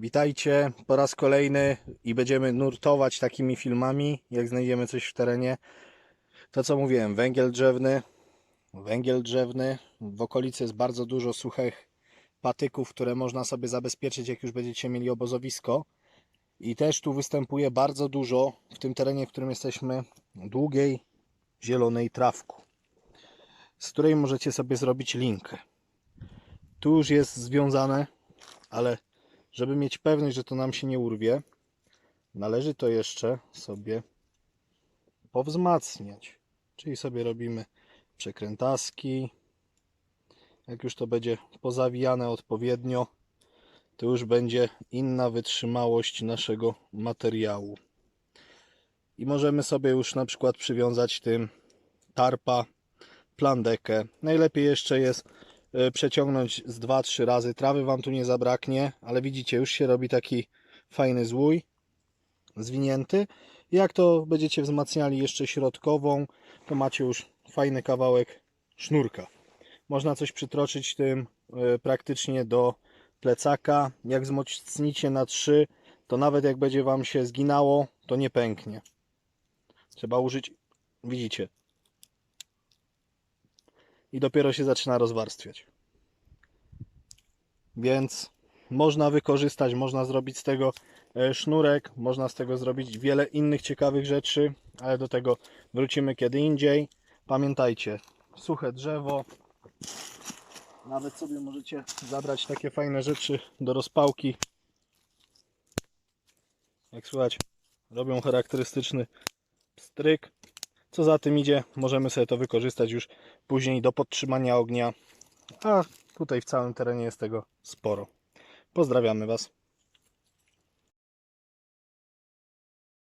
Witajcie po raz kolejny i będziemy nurtować takimi filmami, jak znajdziemy coś w terenie. To co mówiłem, węgiel drzewny, węgiel drzewny. W okolicy jest bardzo dużo suchych patyków, które można sobie zabezpieczyć, jak już będziecie mieli obozowisko. I też tu występuje bardzo dużo w tym terenie, w którym jesteśmy, długiej, zielonej trawku, z której możecie sobie zrobić linkę. Tu już jest związane, ale żeby mieć pewność, że to nam się nie urwie, należy to jeszcze sobie powzmacniać. Czyli sobie robimy przekrętaski. Jak już to będzie pozawijane odpowiednio, to już będzie inna wytrzymałość naszego materiału. I możemy sobie już na przykład przywiązać tym tarpa, plandekę. Najlepiej jeszcze jest przeciągnąć z 2-3 razy. Trawy Wam tu nie zabraknie, ale widzicie, już się robi taki fajny złój, zwinięty. Jak to będziecie wzmacniali jeszcze środkową, to macie już fajny kawałek sznurka. Można coś przytroczyć tym e, praktycznie do plecaka. Jak wzmocnicie na 3, to nawet jak będzie Wam się zginało, to nie pęknie. Trzeba użyć, widzicie, i dopiero się zaczyna rozwarstwiać. Więc można wykorzystać, można zrobić z tego e, sznurek, można z tego zrobić wiele innych ciekawych rzeczy, ale do tego wrócimy kiedy indziej. Pamiętajcie, suche drzewo. Nawet sobie możecie zabrać takie fajne rzeczy do rozpałki. Jak słychać, robią charakterystyczny stryk. Co za tym idzie, możemy sobie to wykorzystać już później do podtrzymania ognia. A tutaj w całym terenie jest tego sporo. Pozdrawiamy Was.